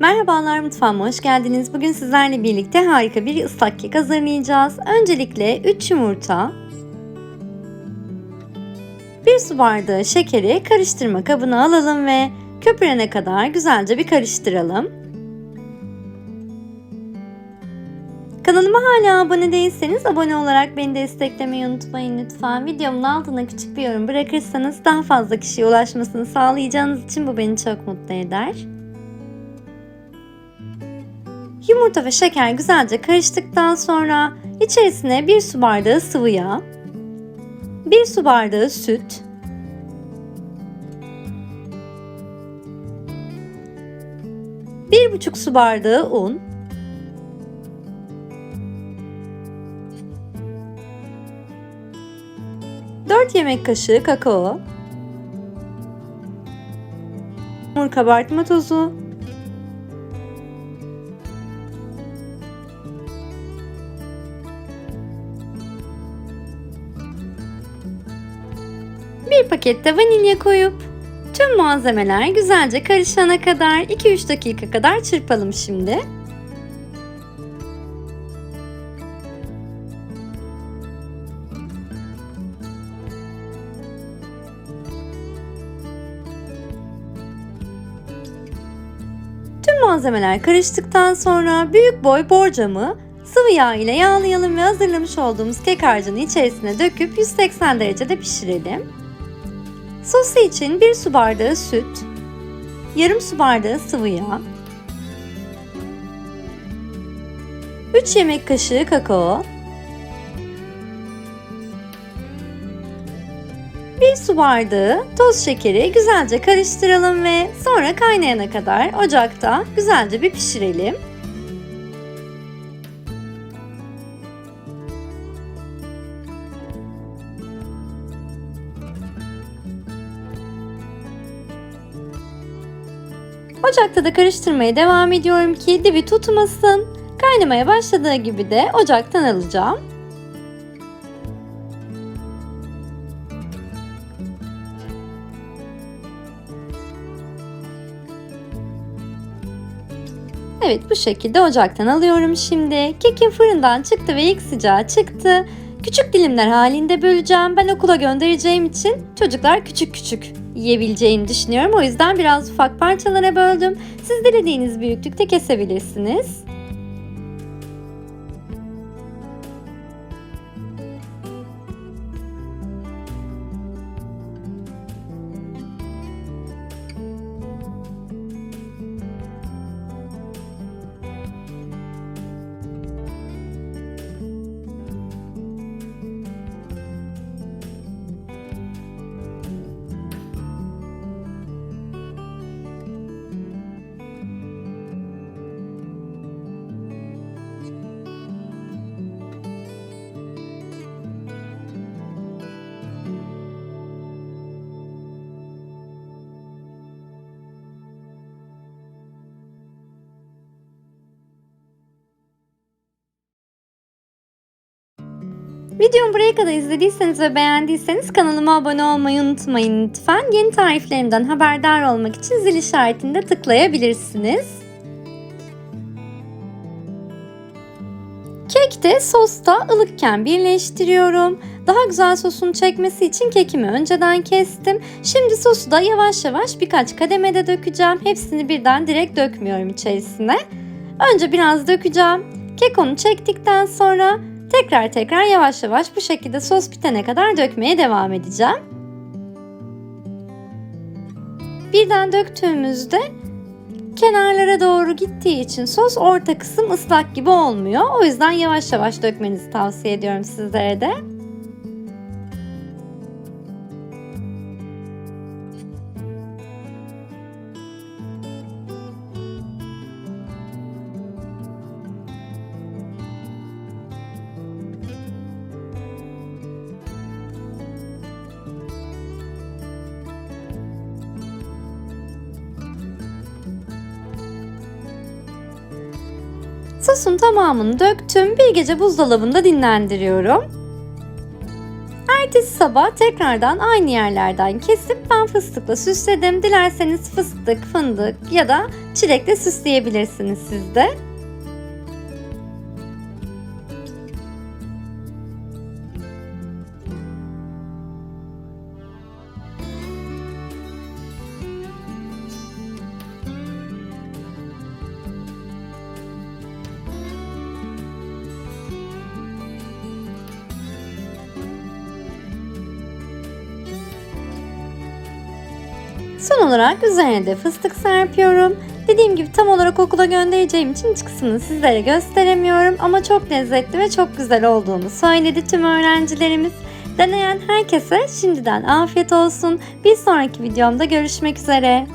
Merhabalar mutfağıma hoş geldiniz. Bugün sizlerle birlikte harika bir ıslak kek hazırlayacağız. Öncelikle 3 yumurta, 1 su bardağı şekeri karıştırma kabına alalım ve köpürene kadar güzelce bir karıştıralım. Kanalıma hala abone değilseniz abone olarak beni desteklemeyi unutmayın lütfen. Videomun altına küçük bir yorum bırakırsanız daha fazla kişiye ulaşmasını sağlayacağınız için bu beni çok mutlu eder. Yumurta ve şeker güzelce karıştıktan sonra içerisine 1 su bardağı sıvı yağ, 1 su bardağı süt, bir buçuk su bardağı un, dört yemek kaşığı kakao, hamur kabartma tozu, pakette vanilya koyup tüm malzemeler güzelce karışana kadar 2-3 dakika kadar çırpalım şimdi. Tüm malzemeler karıştıktan sonra büyük boy borcamı sıvı yağ ile yağlayalım ve hazırlamış olduğumuz kek harcını içerisine döküp 180 derecede pişirelim. Sosu için 1 su bardağı süt, yarım su bardağı sıvı yağ, 3 yemek kaşığı kakao, 1 su bardağı toz şekeri güzelce karıştıralım ve sonra kaynayana kadar ocakta güzelce bir pişirelim. Ocakta da karıştırmaya devam ediyorum ki dibi tutmasın. Kaynamaya başladığı gibi de ocaktan alacağım. Evet bu şekilde ocaktan alıyorum şimdi. Kekim fırından çıktı ve ilk sıcağı çıktı. Küçük dilimler halinde böleceğim. Ben okula göndereceğim için çocuklar küçük küçük yiyebileceğini düşünüyorum. O yüzden biraz ufak parçalara böldüm. Siz dilediğiniz büyüklükte kesebilirsiniz. Videomu buraya kadar izlediyseniz ve beğendiyseniz kanalıma abone olmayı unutmayın lütfen. Yeni tariflerimden haberdar olmak için zil işaretinde tıklayabilirsiniz. Kekte sosta ılıkken birleştiriyorum. Daha güzel sosun çekmesi için kekimi önceden kestim. Şimdi sosu da yavaş yavaş birkaç kademede dökeceğim. Hepsini birden direkt dökmüyorum içerisine. Önce biraz dökeceğim. Kek onu çektikten sonra tekrar tekrar yavaş yavaş bu şekilde sos bitene kadar dökmeye devam edeceğim. Birden döktüğümüzde kenarlara doğru gittiği için sos orta kısım ıslak gibi olmuyor. O yüzden yavaş yavaş dökmenizi tavsiye ediyorum sizlere de. Sosun tamamını döktüm. Bir gece buzdolabında dinlendiriyorum. Ertesi sabah tekrardan aynı yerlerden kesip ben fıstıkla süsledim. Dilerseniz fıstık, fındık ya da Çilekle süsleyebilirsiniz siz de. Son olarak üzerine de fıstık serpiyorum. Dediğim gibi tam olarak okula göndereceğim için çıksını sizlere gösteremiyorum ama çok lezzetli ve çok güzel olduğunu söyledi tüm öğrencilerimiz. Deneyen herkese şimdiden afiyet olsun. Bir sonraki videomda görüşmek üzere.